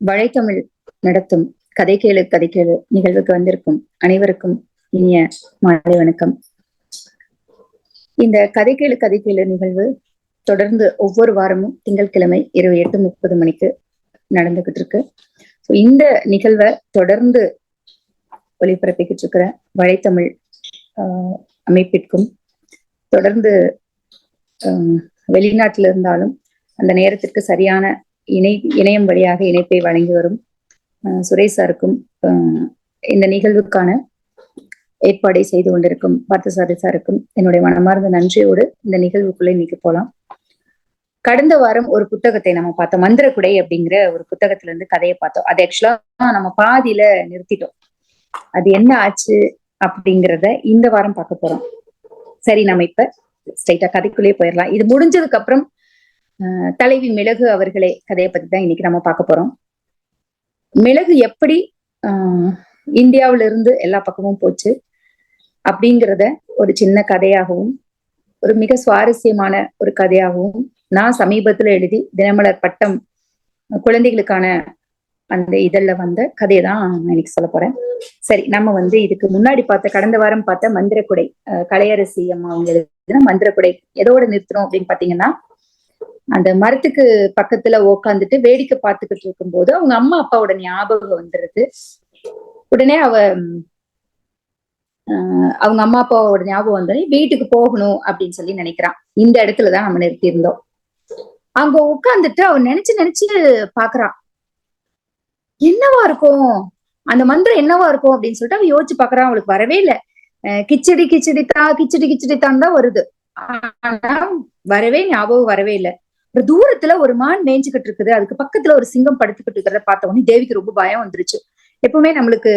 வழைத்தமிழ் நடத்தும் கதை கேளு கதை கேளு நிகழ்வுக்கு வந்திருக்கும் அனைவருக்கும் இனிய மாலை வணக்கம். இந்த கதை கேளு கதை கேளு நிகழ்வு தொடர்ந்து ஒவ்வொரு வாரமும் திங்கட்கிழமை இரவு எட்டு முப்பது மணிக்கு நடந்துகிட்டு இருக்கு. இந்த நிகழ்வை தொடர்ந்து ஒளிபரப்பிக்கிட்டு இருக்கிற வழைத்தமிழ் ஆஹ், அமைப்பிற்கும் தொடர்ந்து ஆஹ், வெளிநாட்டில் இருந்தாலும் அந்த நேரத்திற்கு சரியான இணை இணையம் வழியாக இணைப்பை வழங்கி வரும் ஆஹ், சுரேஷ் சாருக்கும் ஆஹ், இந்த நிகழ்வுக்கான ஏற்பாடை செய்து கொண்டிருக்கும் பார்த்தசாரி சாருக்கும் என்னுடைய மனமார்ந்த நன்றியோடு இந்த நிகழ்வுக்குள்ளே இன்னைக்கு போலாம். கடந்த வாரம் ஒரு புத்தகத்தை நம்ம பார்த்தோம் மந்திரக்குடை அப்படிங்கிற ஒரு புத்தகத்துல இருந்து கதையை பார்த்தோம். அது ஆக்சுவலா நம்ம பாதியில நிறுத்திட்டோம். அது என்ன ஆச்சு அப்படிங்கிறத இந்த வாரம் பார்க்க போறோம். சரி நம்ம இப்ப ஸ்ட்ரைட்டா கதைக்குள்ளேயே போயிடலாம். இது முடிஞ்சதுக்கு அப்புறம் தலைவி மிளகு அவர்களே கதையை பத்தி தான் இன்னைக்கு நம்ம பார்க்க போறோம். மிளகு எப்படி ஆஹ், இந்தியாவுல இருந்து எல்லா பக்கமும் போச்சு அப்படிங்கிறத ஒரு சின்ன கதையாகவும் ஒரு மிக சுவாரஸ்யமான ஒரு கதையாகவும் நான் சமீபத்துல எழுதி தினமலர் பட்டம் குழந்தைகளுக்கான அந்த இதழ்ல வந்த கதையை தான் நான் இன்னைக்கு சொல்ல போறேன். சரி நம்ம வந்து இதுக்கு முன்னாடி பார்த்த கடந்த வாரம் பார்த்த மந்திரக்குடை கலையரசி அம்மா அவங்க எழுதின மந்திரக்குடை எதோட நிறுத்துறோம் அப்படின்னு பாத்தீங்கன்னா அந்த மரத்துக்கு பக்கத்துல உக்காந்துட்டு வேடிக்கை பார்த்துக்கிட்டு இருக்கும் போது அவங்க அம்மா அப்பாவோட ஞாபகம் வந்துருது. உடனே அவ ஆஹ் அவங்க அம்மா அப்பாவோட ஞாபகம் வந்தோடனே வீட்டுக்கு போகணும் அப்படின்னு சொல்லி நினைக்கிறான். இந்த இடத்துலதான் நம்ம நிறுத்தி இருந்தோம் அங்க உட்கார்ந்துட்டு அவ நினைச்சு நினைச்சு பாக்குறான். என்னவா இருக்கும்? அந்த மந்திரம் என்னவா இருக்கும் அப்படின்னு சொல்லிட்டு அவன் யோசிச்சு பாக்குறான். அவளுக்கு வரவே இல்லை. அஹ் கிச்சடி கிச்சடி தா கிச்சடி கிச்சடி தான் தான் வருது. ஆனா வரவே ஞாபகம் வரவே இல்ல. ஒரு தூரத்துல ஒரு மான் மேய்ஞ்சுக்கிட்டு இருக்குது. அதுக்கு பக்கத்துல ஒரு சிங்கம் படுத்துக்கிட்டு இருக்கிறத பார்த்த உடனே தேவிக்கு ரொம்ப பயம் வந்துருச்சு. எப்பவுமே நம்மளுக்கு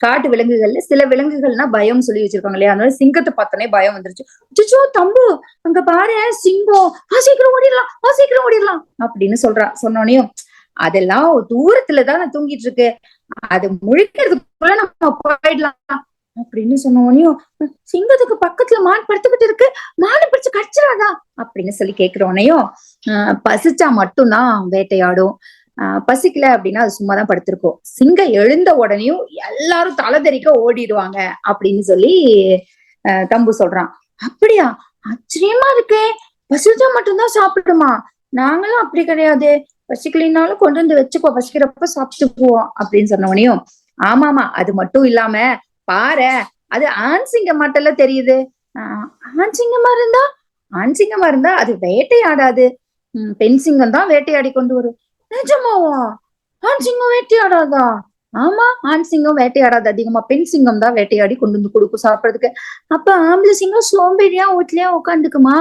காட்டு விலங்குகள்ல சில விலங்குகள்னா பயம் சொல்லி வச்சிருக்காங்க இல்லையா? அதனால சிங்கத்தை பார்த்தோன்னே பயம் வந்துருச்சு. அச்சோ தம்பு அங்க பாரு சிங்கம். ஆ சீக்கிரம் ஓடிடலாம் ஆ சீக்கிரம் ஓடிடலாம் அப்படின்னு சொல்றா. சொன்னோனையும் அதெல்லாம் ஒரு தூரத்துலதான் நான் தூங்கிட்டு இருக்கு அது முழிக்கிறதுக்குள்ள நம்ம போயிடலாம். அப்படின்னு சொன்னோனையும் சிங்கத்துக்கு பக்கத்துல மான் படுத்துக்கிட்டு இருக்கு மானை பிடிச்சு கடிச்சிடாதா அப்படின்னு சொல்லி கேக்குறோனையும் ஆஹ் பசிச்சா மட்டும்தான் வேட்டையாடும். ஆஹ் பசிக்கல அப்படின்னா அது சும்மா தான் படுத்திருக்கோம். சிங்கம் எழுந்த உடனேயும் எல்லாரும் தலதெறிக்க ஓடிடுவாங்க அப்படின்னு சொல்லி தம்பு சொல்றான். அப்படியா? ஆச்சரியமா இருக்கே. பசிச்சா மட்டும்தான் சாப்பிடுமா? நாங்களும் அப்படி கிடையாது. பசிக்கலினாலும் கொண்டு வந்து வச்சுக்கோ. பசிக்கிறப்ப சாப்பிட்டுக்குவோம் அப்படின்னு சொன்ன சொன்னவனையும் ஆமாமா அது மட்டும் இல்லாம பாரு அது ஆண் சிங்கம் தெரியுது? ஆஹ் ஆண் சிங்கமா இருந்தா? ஆண் சிங்கமா இருந்தா அது வேட்டையாடாது. உம் பெண் சிங்கம் தான் வேட்டையாடி கொண்டு வரும். நிஜமாவா? ஆண் சிங்கம் வேட்டையாடாதா? ஆமா ஆண் சிங்கம் வேட்டையாடாது. அதிகமா பெண் சிங்கம் தான் வேட்டையாடி கொண்டு வந்து கொடுக்கும் சாப்பிடறதுக்கு. அப்ப ஆம்பளை சிங்கம் சோம்பேறியா வீட்லயா உட்காந்துக்குமா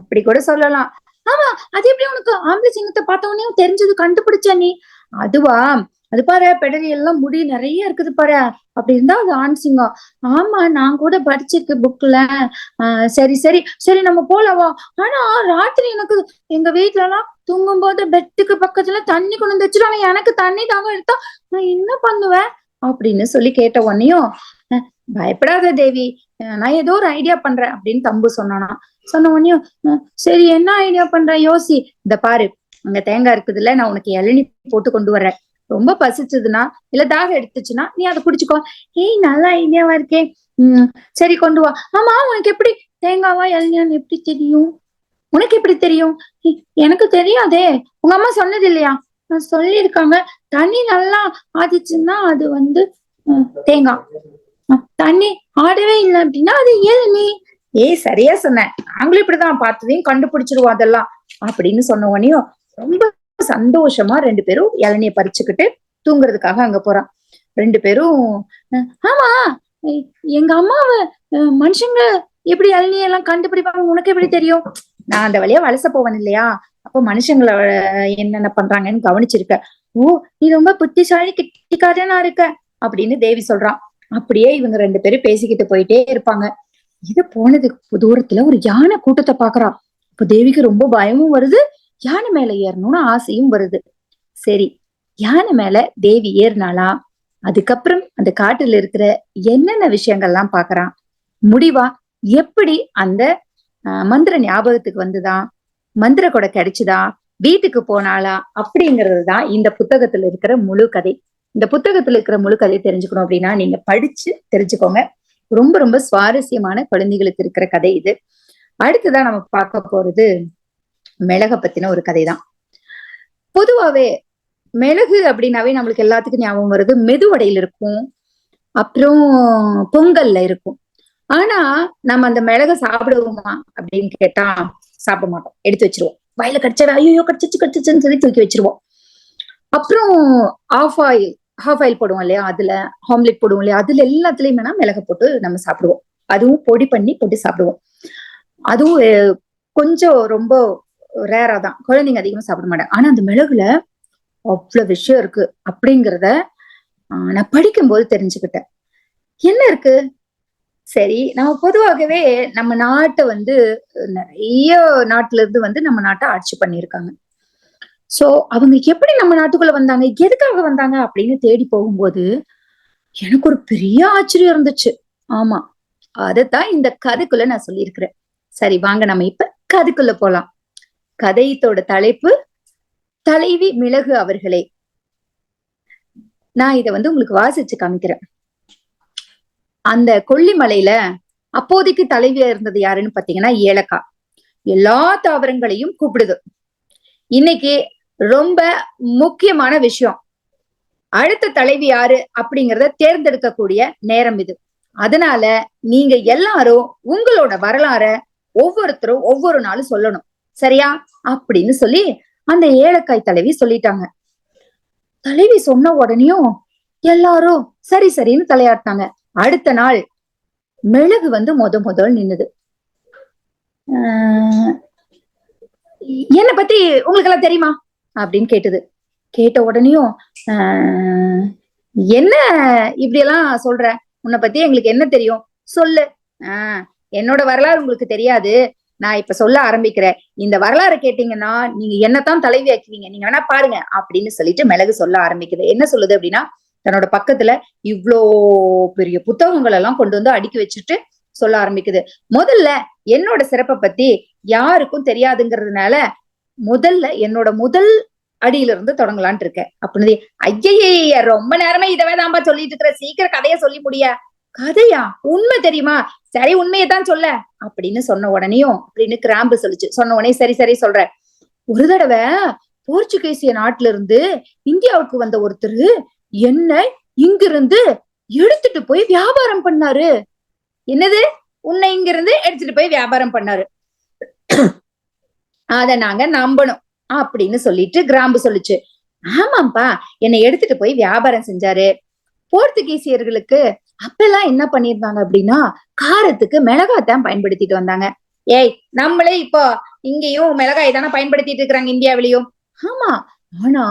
அப்படி கூட சொல்லலாம். ஆமா அது எப்படி உனக்கு? ஆம்பளை சிங்கத்தை பார்த்த உடனே தெரிஞ்சது கண்டுபிடிச்ச நீ. அதுவா? அது பாரு பெடரி எல்லாம் முடி நிறைய இருக்குது பாரு அப்படி இருந்தா அது ஆண் சிங்கம். ஆமா நான் கூட படிச்சிருக்கேன் புக்ல ஆஹ் சரி சரி சரி நம்ம போலவா? ஆனா ராத்திரி எனக்கு எங்க வீட்ல எல்லாம் தூங்கும் போது பெட்டுக்கு பக்கத்துல தண்ணி கொண்டு வந்து வச்சிருவாங்க. எனக்கு தண்ணி தாங்க எடுத்தா நான் என்ன பண்ணுவேன்? அப்படின்னு சொல்லி கேட்ட உடனேயும் பயப்படாத தேவி நான் ஏதோ ஒரு ஐடியா பண்றேன் அப்படின்னு தம்பு சொன்னானா. சொன்ன உடனேயும் சரி என்ன ஐடியா பண்ற? யோசி. இந்த பாரு அங்க தேங்காய் இருக்குதுல்ல நான் உனக்கு இளநி போட்டு கொண்டு வர்றேன். ரொம்ப பசிச்சதுன்னா இல்ல தாகம் எடுத்துச்சுன்னா நீ அதை குடிச்சுக்கோ. ஏய் நல்லா ஐடியாவா இருக்கே. உம் சரி கொண்டு வா. ஆமா உனக்கு எப்படி? தேங்காவா இளநியான்னு எப்படி தெரியும்? உனக்கு எப்படி தெரியும்? எனக்கு தெரியாதே. உங்க அம்மா சொன்னது இல்லையா? நான் சொல்லியிருக்காங்க. தண்ணி நல்லா ஆதிச்சுன்னா அது வந்து உம், தேங்காய் தண்ணி ஆடவே இல்லை அப்படின்னா அது இளநீ. ஏய் சரியா சொன்னேன் நாங்களும் இப்படிதான் பார்த்ததையும் கண்டுபிடிச்சிருவோம் அதெல்லாம். அப்படின்னு சொன்ன உடனே ரொம்ப சந்தோஷமா ரெண்டு பேரும் இளநிய பறிச்சுக்கிட்டு தூங்குறதுக்காக அங்க போறான். ரெண்டு பேரும் ஆமா எங்க அம்மாவ மனுஷங்க எப்படி இளநிய எல்லாம் கண்டுபிடிப்பாங்க? உனக்கு எப்படி தெரியும்? நான் அந்த வழியா வலச போவேன் இல்லையா? அப்போ மனுஷங்களை என்னென்ன பண்றாங்கன்னு கவனிச்சிருக்க. ஓ நீ ரொம்ப புத்திசாலி கிட்டிக்காரனா இருக்க? அப்படின்னு தேவி சொல்றான். அப்படியே இவங்க ரெண்டு பேரும் பேசிக்கிட்டு போயிட்டே இருப்பாங்க. இது போனதுக்கு தூரத்துல ஒரு யானை கூட்டத்தை பாக்குறான் இப்ப தேவிக்கு ரொம்ப பயமும் வருது. யானை மேல ஏறணும்னு ஆசையும் வருது. சரி யானை மேல தேவி ஏறினாளா? அதுக்கப்புறம் அந்த காட்டுல இருக்கிற என்னென்ன விஷயங்கள்லாம் பாக்குறான்? முடிவா? எப்படி அந்த ஆஹ், மந்திர ஞாபகத்துக்கு வந்துதா? மந்திர கொடை கிடைச்சுதா? வீட்டுக்கு போனாளா? அப்படிங்கிறது தான் இந்த புத்தகத்துல இருக்கிற முழு கதை. இந்த புத்தகத்துல இருக்கிற முழு கதையை தெரிஞ்சுக்கணும் அப்படின்னா நீங்க படிச்சு தெரிஞ்சுக்கோங்க. ரொம்ப ரொம்ப சுவாரஸ்யமான குழந்தைகளுக்கு இருக்கிற கதை இது. அடுத்துதான் நம்ம பார்க்க போறது மிளக பத்தின ஒரு கதை தான் பொதுவாவே மிளகு அப்படின்னாவே நம்மளுக்கு எல்லாத்துக்கும் ஞாபகம் வருது. மெதுவடையில இருக்கும். அப்புறம் பொங்கல்ல இருக்கும். ஆனா நம்ம அந்த மிளக சாப்பிடுவோமா அப்படின்னு கேட்டா சாப்பிட மாட்டோம். எடுத்து வச்சிருவோம். வயல கடிச்சா ஐயோ கடிச்சிச்சு கடிச்சிச்சுன்னு சொல்லி தூக்கி வச்சிருவோம். அப்புறம் ஆஃப் ஆயில் ஹாஃப் ஆயில் போடுவோம் இல்லையா? அதுல ஆம்லெட் போடுவோம் இல்லையா? அதுல எல்லாத்துலயும் வேணா மிளகு போட்டு நம்ம சாப்பிடுவோம். அதுவும் பொடி பண்ணி போட்டு சாப்பிடுவோம். அதுவும் கொஞ்சம் ரொம்ப ரேரா தான் குழந்தைங்க அதிகமா சாப்பிட மாட்டாங்க. ஆனா அந்த மிளகுல அவ்வளவு விஷயம் இருக்கு அப்படிங்கிறத ஆஹ், நான் படிக்கும்போது தெரிஞ்சுக்கிட்டேன். என்ன இருக்கு? சரி நம்ம பொதுவாகவே நம்ம நாட்டை வந்து நிறைய நாட்டுல இருந்து வந்து நம்ம நாட்டை ஆட்சி பண்ணியிருக்காங்க. சோ அவங்க எப்படி நம்ம நாட்டுக்குள்ள வந்தாங்க? எதுக்காக வந்தாங்க? அப்படின்னு தேடி போகும்போது எனக்கு ஒரு பெரிய ஆச்சரியம் இருந்துச்சு. ஆமா அதைத்தான் இந்த கதைக்குள்ள நான் சொல்லியிருக்கிறேன். சரி வாங்க நம்ம இப்ப கதைக்குள்ள போலாம். கதையத்தோட தலைப்பு தலைவி மிளகு அவர்களே. நான் இதை வந்து உங்களுக்கு வாசிச்சு காமிக்கிறேன். அந்த கொல்லிமலையில அப்போதைக்கு தலைவியா இருந்தது யாருன்னு பாத்தீங்கன்னா ஏலக்கா. எல்லா தாவரங்களையும் கூப்பிடுது. இன்னைக்கு ரொம்ப முக்கியமான விஷயம். அடுத்த தலைவி யாரு அப்படிங்கறத தேர்ந்தெடுக்கக்கூடிய நேரம் இது. அதனால நீங்க எல்லாரும் உங்களோட வரலாற ஒவ்வொருத்தரும் ஒவ்வொரு நாளும் சொல்லணும். சரியா? அப்படின்னு சொல்லி அந்த ஏலக்காய் தலைவி சொல்லிட்டாங்க. தலைவி சொன்ன உடனேயும் எல்லாரும் சரி சரின்னு தலையாட்டினாங்க. அடுத்த நாள் மிளகு வந்து முத முதல் நின்னுது. ஆஹ் என்ன பத்தி உங்களுக்கு எல்லாம் தெரியுமா? அப்படின்னு கேட்டது. கேட்ட உடனேயும் ஆஹ் என்ன இப்படி எல்லாம் சொல்ற? உன்னை பத்தி எங்களுக்கு என்ன தெரியும்? சொல்லு. ஆஹ் என்னோட வரலாறு உங்களுக்கு தெரியாது. நான் இப்ப சொல்ல ஆரம்பிக்கிறேன். இந்த வரலாறு கேட்டீங்கன்னா நீங்க என்னத்தான் தலைவி ஆக்குவீங்க நீங்க வேணா பாருங்க அப்படின்னு சொல்லிட்டு மிளகு சொல்ல ஆரம்பிக்குது. என்ன சொல்லுது அப்படின்னா தன்னோட பக்கத்துல இவ்ளோ பெரிய புத்தகங்கள் எல்லாம் கொண்டு வந்து அடுக்கி வச்சுட்டு சொல்ல ஆரம்பிக்குது. முதல்ல என்னோட சிறப்பை பத்தி யாருக்கும் தெரியாதுங்கிறதுனால முதல்ல என்னோட முதல் அடியில இருந்து தொடங்கலான் இருக்கேன். அப்படின்னு ஐயைய ரொம்ப நேரமே இதவே தான்பா சொல்லிட்டு இருக்கிற சீக்கிரம் கதைய சொல்லி முடிய கதையா? உண்மை தெரியுமா? சரி உண்மையை தான் சொல்ல. அப்படின்னு சொன்ன உடனேயும் அப்படின்னு கிராம்பு சொல்லுச்சு. சொன்ன உடனே சரி சரி சொல்றேன் ஒரு தடவை போர்ச்சுகீசிய நாட்டுல இருந்து இந்தியாவுக்கு வந்த ஒருத்தர் என்ன இங்கிருந்து எடுத்துட்டு போய் வியாபாரம் பண்ணாரு. என்னது? உன்னை இங்கிருந்து எடுத்துட்டு போய் வியாபாரம் பண்ணாரு. அத நாங்க நம்பணும் அப்படின்னு சொல்லிட்டு கிராம்பு சொல்லுச்சு. ஆமாப்பா என்னை எடுத்துட்டு போய் வியாபாரம் செஞ்சாரு. போர்த்துகீசியர்களுக்கு அப்பெல்லாம் என்ன பண்ணிருந்தாங்க அப்படின்னா காரத்துக்கு மிளகாத்தான் பயன்படுத்திட்டு வந்தாங்க. ஏய் நம்மளே இப்போ இங்கேயும் மிளகாய் தானே பயன்படுத்திட்டு இருக்கிறாங்க இந்தியாவிலயும். ஆமா ஆனா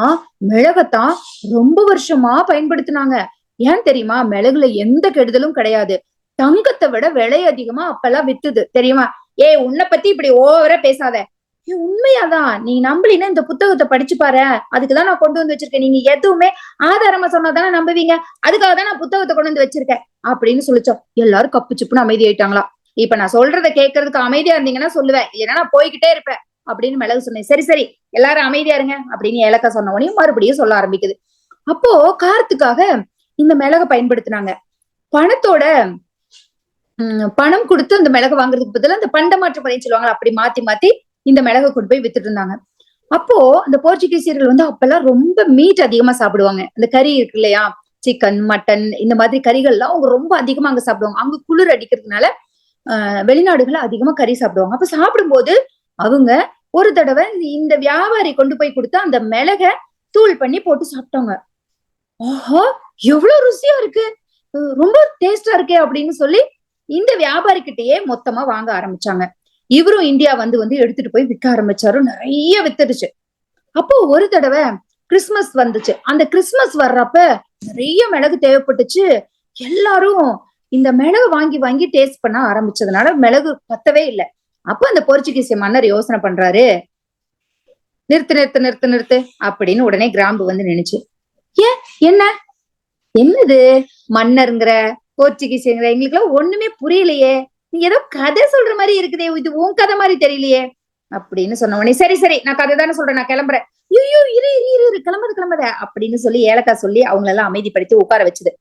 மிளகத்தான் ரொம்ப வருஷமா பயன்படுத்தினாங்க. ஏன் தெரியுமா? மிளகுல எந்த கெடுதலும் கிடையாது. தங்கத்தை விட விலை அதிகமா அப்பெல்லாம் வித்துது தெரியுமா? ஏய் உன்னை பத்தி இப்படி ஓவரா பேசாத. உண்மையாதான். நீ நம்பலினா இந்த புத்தகத்தை படிச்சு பாரு. அதுக்குதான் நான் கொண்டு வந்து வச்சிருக்கேன். நீங்க எதுவுமே ஆதாரமா சொன்னாதானே நம்புவீங்க. அதுக்காக தான் நான் புத்தகத்தை கொண்டு வந்து வச்சிருக்கேன். அப்படின்னு சொல்லிச்சோம். எல்லாரும் கப்பு சிப்புன்னு அமைதி ஆயிட்டாங்களா இப்ப நான் சொல்றதை கேட்கறதுக்கு அமைதியா இருந்தீங்கன்னா சொல்லுவேன். இல்லைன்னா நான் போய்கிட்டே இருப்பேன். அப்படின்னு மிளகு சொன்னேன். சரி சரி. எல்லாரும் அமைதியா இருங்க அப்படின்னு ஏலக்கா சொன்ன உடனே மறுபடியும் சொல்ல ஆரம்பிக்குது. அப்போ காரத்துக்காக இந்த மிளகை பயன்படுத்தினாங்க. பணத்தோட பணம் கொடுத்து அந்த மிளகு வாங்குறதுக்கு பதிலா அந்த பண்டமாற்று முறைன்னு சொல்லுவாங்க அப்படி மாத்தி மாத்தி இந்த மிளகை கொண்டு போய் வித்துட்டு இருந்தாங்க அப்போ இந்த போர்ச்சுகீசியர்கள் வந்து அப்பெல்லாம் ரொம்ப மீட் அதிகமா சாப்பிடுவாங்க. அந்த கறி இருக்கு இல்லையா? சிக்கன் மட்டன் இந்த மாதிரி கறிகள்லாம் அவங்க ரொம்ப அதிகமா அங்க சாப்பிடுவாங்க. அங்க குளிர் அடிக்கிறதுனால ஆஹ் வெளிநாடுகள்ல அதிகமா கறி சாப்பிடுவாங்க. அப்ப சாப்பிடும்போது அவங்க ஒரு தடவை இந்த வியாபாரி கொண்டு போய் கொடுத்த அந்த மிளகை தூள் பண்ணி போட்டு சாப்பிட்டாங்க. ஆஹா எவ்வளவு ருசியா இருக்கு. ரொம்ப டேஸ்டா இருக்கே அப்படின்னு சொல்லி இந்த வியாபாரிக்கிட்டயே மொத்தமா வாங்க ஆரம்பிச்சாங்க. இவரும் இந்தியா வந்து வந்து எடுத்துட்டு போய் விற்க ஆரம்பிச்சாரு. நிறைய வித்துடுச்சு. அப்போ ஒரு தடவை கிறிஸ்மஸ் வந்துச்சு. அந்த கிறிஸ்மஸ் வர்றப்ப நிறைய மிளகு தேவைப்பட்டுச்சு. எல்லாரும் இந்த மிளகு வாங்கி வாங்கி டேஸ்ட் பண்ண ஆரம்பிச்சதுனால மிளகு பத்தவே இல்லை. அப்ப அந்த போர்ச்சுகீசிய மன்னர் யோசனை பண்றாரு. நிறுத்து நிறுத்து நிறுத்து நிறுத்து அப்படின்னு உடனே கிராம்பு வந்து நினைச்சு ஏ என்ன? என்னது? மன்னருங்கிற போர்ச்சுகீஸ்ங்கிற எங்களுக்கு எல்லாம் ஒண்ணுமே புரியலையே. நீ ஏதோ கதை சொல்ற மாதிரி இருக்குதே இது உன் கதை மாதிரி தெரியலையே அப்படின்னு சொன்ன உடனே சரி சரி நான் கதை தானே சொல்றேன் நான் கிளம்புறேன். ஐயோ இரு இரு இரு இரு கிளம்புது கிளம்புத அப்படின்னு சொல்லி ஏலக்காய் சொல்லி அவங்களெல்லாம் அமைதிப்படுத்தி உட்கார வச்சுது.